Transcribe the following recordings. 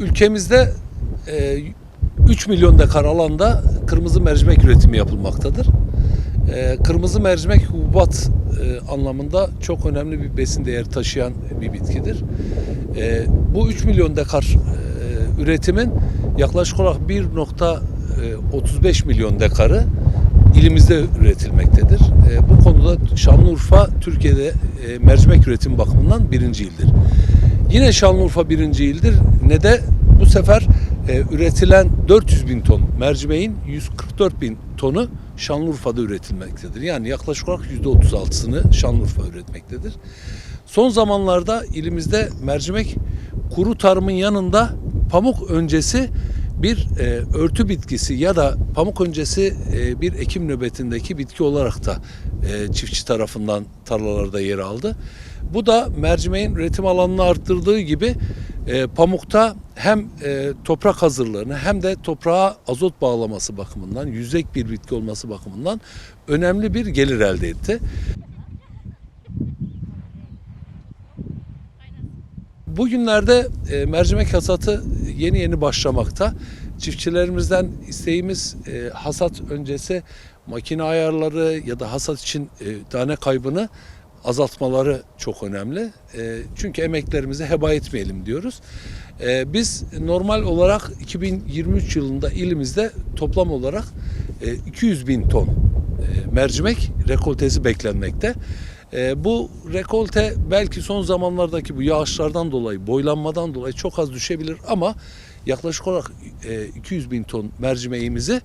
E, Ülkemizde e, 3 milyon dekar alanda kırmızı mercimek üretimi yapılmaktadır. E, Kırmızı mercimek hububat e, anlamında çok önemli bir besin değeri taşıyan bir bitkidir. E, Bu 3 milyon dekar e, üretimin yaklaşık olarak 1.35 milyon dekarı ilimizde üretilmektedir. E, Bu konuda Şanlıurfa Türkiye'de e, mercimek üretim bakımından birinci ildir. Yine Şanlıurfa birinci ildir. Ne de bu sefer e, üretilen 400 bin ton mercimeğin 144 bin tonu Şanlıurfa'da üretilmektedir. Yani yaklaşık olarak %36'sını Şanlıurfa üretmektedir. Son zamanlarda ilimizde mercimek kuru tarımın yanında pamuk öncesi bir e, örtü bitkisi ya da pamuk öncesi e, bir ekim nöbetindeki bitki olarak da e, çiftçi tarafından tarlalarda yer aldı. Bu da mercimeğin üretim alanını arttırdığı gibi e, pamukta hem e, toprak hazırlığını hem de toprağa azot bağlaması bakımından, yüzek bir bitki olması bakımından önemli bir gelir elde etti. Bugünlerde e, mercimek hasatı yeni yeni başlamakta. Çiftçilerimizden isteğimiz e, hasat öncesi makine ayarları ya da hasat için e, tane kaybını azaltmaları çok önemli. E, çünkü emeklerimizi heba etmeyelim diyoruz. E, biz normal olarak 2023 yılında ilimizde toplam olarak e, 200 bin ton e, mercimek rekoltesi beklenmekte. E, bu rekolte belki son zamanlardaki bu yağışlardan dolayı, boylanmadan dolayı çok az düşebilir ama yaklaşık olarak e, 200 bin ton mercimeğimizi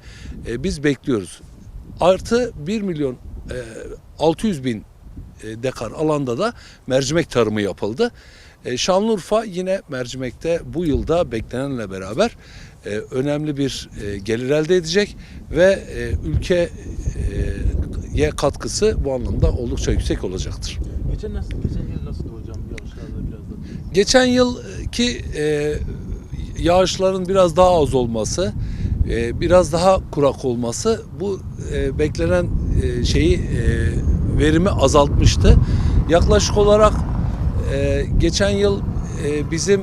e, biz bekliyoruz. Artı 1 milyon e, 600 bin e, dekar alanda da mercimek tarımı yapıldı. E, Şanlıurfa yine mercimekte bu yılda beklenenle beraber e, önemli bir e, gelir elde edecek ve e, ülkeye katkısı bu anlamda oldukça yüksek olacaktır. Geçen nasıl, geçen yıl nasıl hocam yağışlarda biraz da? Geçen yılki e, yağışların biraz daha az olması, e, biraz daha kurak olması bu e, beklenen e, şeyi e, verimi azaltmıştı. Yaklaşık olarak e, geçen yıl e, bizim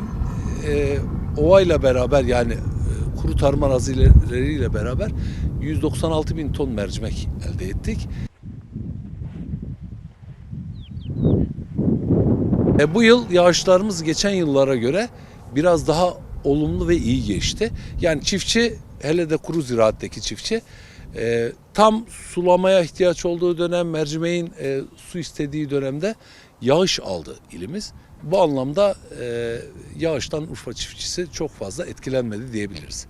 e, ovayla beraber yani e, kuru tarım arazileriyle beraber 196 bin ton mercimek elde ettik. E, bu yıl yağışlarımız geçen yıllara göre biraz daha olumlu ve iyi geçti. Yani çiftçi hele de kuru ziraatteki çiftçi e, tam sulamaya ihtiyaç olduğu dönem mercimeğin e, su istediği dönemde yağış aldı ilimiz. Bu anlamda e, yağıştan Urfa çiftçisi çok fazla etkilenmedi diyebiliriz.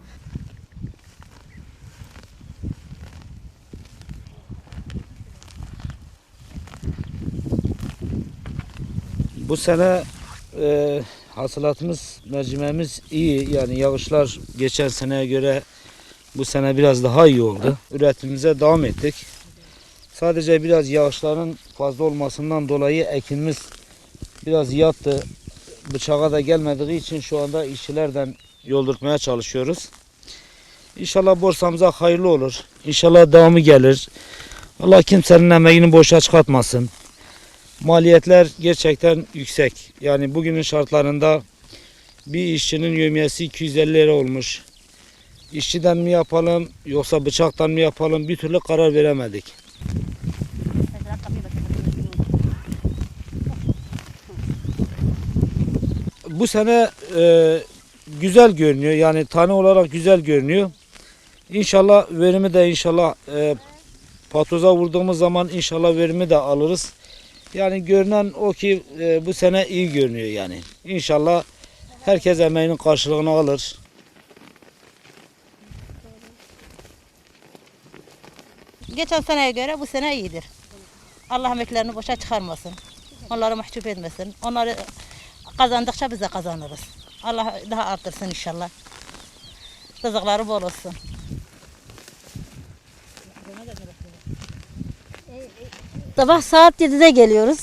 Bu sene e, hasılatımız, mercimeğimiz iyi. Yani yağışlar geçen seneye göre bu sene biraz daha iyi oldu. Üretimimize devam ettik. Sadece biraz yağışların fazla olmasından dolayı ekimimiz biraz yattı. Bıçağa da gelmediği için şu anda işçilerden yoldurtmaya çalışıyoruz. İnşallah borsamıza hayırlı olur. İnşallah devamı gelir. Allah kimsenin emeğini boşa çıkartmasın. Maliyetler gerçekten yüksek. Yani bugünün şartlarında bir işçinin yövmiyesi 250 lira olmuş. İşçiden mi yapalım yoksa bıçaktan mı yapalım bir türlü karar veremedik. Bu sene e, güzel görünüyor. Yani tane olarak güzel görünüyor. İnşallah verimi de inşallah e, patoza vurduğumuz zaman inşallah verimi de alırız. Yani görünen o ki e, bu sene iyi görünüyor yani. İnşallah herkes emeğinin karşılığını alır. Geçen seneye göre bu sene iyidir. Allah emeklerini boşa çıkarmasın. Onları mahcup etmesin. Onları kazandıkça biz de kazanırız. Allah daha artırsın inşallah. Rızıkları bol olsun. Sabah saat 7'de geliyoruz.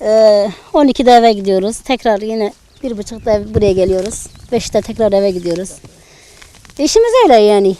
Ee, 12'de eve gidiyoruz. Tekrar yine bir buçukta buraya geliyoruz. 5'te tekrar eve gidiyoruz. İşimiz öyle yani.